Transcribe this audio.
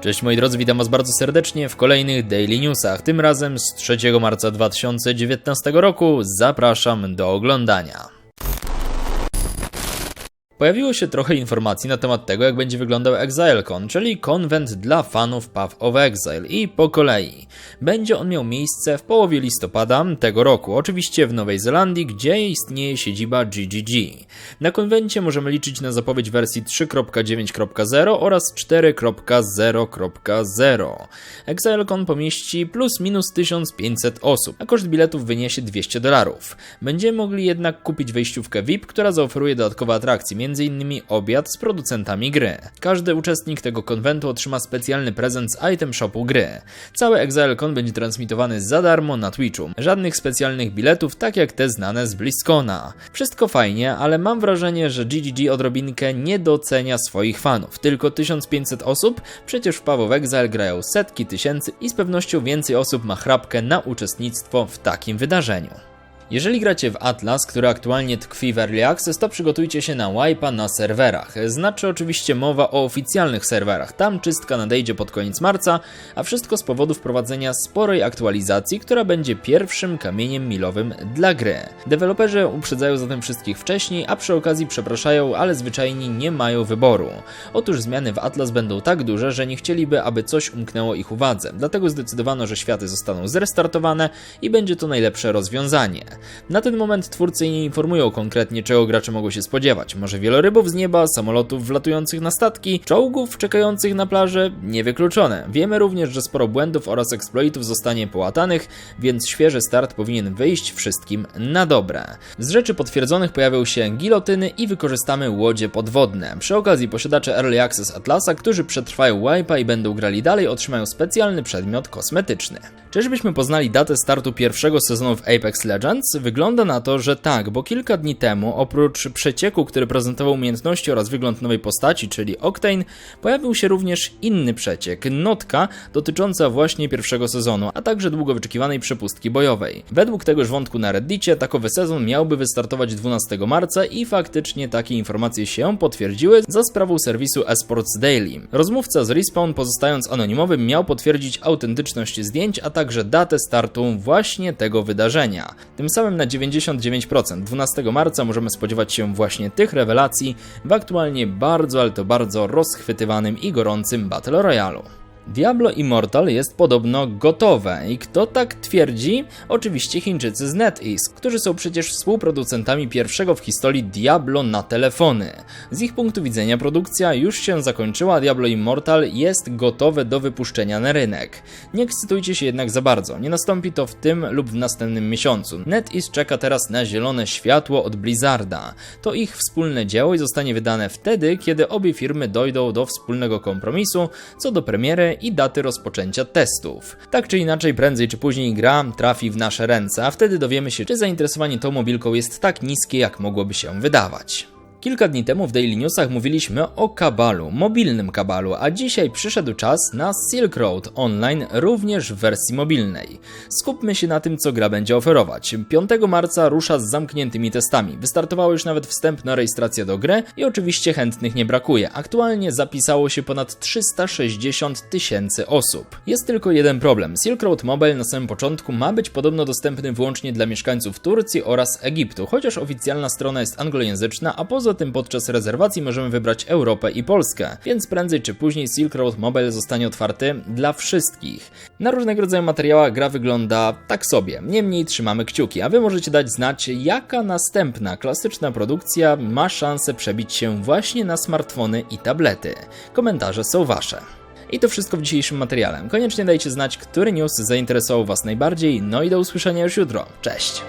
Cześć moi drodzy, witam was bardzo serdecznie w kolejnych Daily Newsach. Tym razem z 3 marca 2019 roku zapraszam do oglądania. Pojawiło się trochę informacji na temat tego, jak będzie wyglądał ExileCon, czyli konwent dla fanów Path of Exile i po kolei. Będzie on miał miejsce w połowie listopada tego roku, oczywiście w Nowej Zelandii, gdzie istnieje siedziba GGG. Na konwencie możemy liczyć na zapowiedź wersji 3.9.0 oraz 4.0.0. ExileCon pomieści plus minus 1500 osób, a koszt biletów wyniesie 200 dolarów. Będziemy mogli jednak kupić wejściówkę VIP, która zaoferuje dodatkowe atrakcje, m.in. obiad z producentami gry. Każdy uczestnik tego konwentu otrzyma specjalny prezent z item shopu gry. Cały ExileCon będzie transmitowany za darmo na Twitchu. Żadnych specjalnych biletów, tak jak te znane z BlizzCona. Wszystko fajnie, ale mam wrażenie, że GGG odrobinkę nie docenia swoich fanów. Tylko 1500 osób, przecież w Paweł Exile grają setki tysięcy i z pewnością więcej osób ma chrapkę na uczestnictwo w takim wydarzeniu. Jeżeli gracie w Atlas, który aktualnie tkwi w Early Access, to przygotujcie się na wipe'a na serwerach. Znaczy oczywiście mowa o oficjalnych serwerach. Tam czystka nadejdzie pod koniec marca, a wszystko z powodu wprowadzenia sporej aktualizacji, która będzie pierwszym kamieniem milowym dla gry. Deweloperzy uprzedzają zatem wszystkich wcześniej, a przy okazji przepraszają, ale zwyczajnie nie mają wyboru. Otóż zmiany w Atlas będą tak duże, że nie chcieliby, aby coś umknęło ich uwadze. Dlatego zdecydowano, że światy zostaną zrestartowane i będzie to najlepsze rozwiązanie. Na ten moment twórcy nie informują konkretnie, czego gracze mogą się spodziewać. Może wielorybów z nieba, samolotów wlatujących na statki, czołgów czekających na plażę? Niewykluczone. Wiemy również, że sporo błędów oraz exploitów zostanie połatanych, więc świeży start powinien wyjść wszystkim na dobre. Z rzeczy potwierdzonych pojawią się gilotyny i wykorzystamy łodzie podwodne. Przy okazji posiadacze Early Access Atlasa, którzy przetrwają wipe'a i będą grali dalej, otrzymają specjalny przedmiot kosmetyczny. Czyżbyśmy poznali datę startu pierwszego sezonu w Apex Legends? Wygląda na to, że tak, bo kilka dni temu, oprócz przecieku, który prezentował umiejętności oraz wygląd nowej postaci, czyli Octane, pojawił się również inny przeciek, notka dotycząca właśnie pierwszego sezonu, a także długo wyczekiwanej przepustki bojowej. Według tegoż wątku na Reddicie, takowy sezon miałby wystartować 12 marca i faktycznie takie informacje się potwierdziły za sprawą serwisu Esports Daily. Rozmówca z Respawn, pozostając anonimowym, miał potwierdzić autentyczność zdjęć, a także datę startu właśnie tego wydarzenia. Tym samym na 99%. 12 marca możemy spodziewać się właśnie tych rewelacji w aktualnie bardzo, ale to bardzo rozchwytywanym i gorącym Battle Royale. Diablo Immortal jest podobno gotowe i kto tak twierdzi? Oczywiście Chińczycy z NetEase, którzy są przecież współproducentami pierwszego w historii Diablo na telefony. Z ich punktu widzenia produkcja już się zakończyła, Diablo Immortal jest gotowe do wypuszczenia na rynek. Nie ekscytujcie się jednak za bardzo, nie nastąpi to w tym lub w następnym miesiącu. NetEase czeka teraz na zielone światło od Blizzarda. To ich wspólne dzieło i zostanie wydane wtedy, kiedy obie firmy dojdą do wspólnego kompromisu co do premiery i daty rozpoczęcia testów. Tak czy inaczej, prędzej czy później gra trafi w nasze ręce, a wtedy dowiemy się, czy zainteresowanie tą mobilką jest tak niskie, jak mogłoby się wydawać. Kilka dni temu w Daily Newsach mówiliśmy o kabalu, mobilnym kabalu, a dzisiaj przyszedł czas na Silk Road Online również w wersji mobilnej. Skupmy się na tym, co gra będzie oferować. 5 marca rusza z zamkniętymi testami. Wystartowała już nawet wstępna rejestracja do gry i oczywiście chętnych nie brakuje. Aktualnie zapisało się ponad 360 tysięcy osób. Jest tylko jeden problem. Silk Road Mobile na samym początku ma być podobno dostępny wyłącznie dla mieszkańców Turcji oraz Egiptu, chociaż oficjalna strona jest anglojęzyczna, a poza tym podczas rezerwacji możemy wybrać Europę i Polskę, więc prędzej czy później Silk Road Mobile zostanie otwarty dla wszystkich. Na różnego rodzaju materiałach gra wygląda tak sobie, niemniej trzymamy kciuki, a wy możecie dać znać, jaka następna klasyczna produkcja ma szansę przebić się właśnie na smartfony i tablety. Komentarze są wasze. I to wszystko w dzisiejszym materiale. Koniecznie dajcie znać, który news zainteresował Was najbardziej, no i do usłyszenia już jutro. Cześć!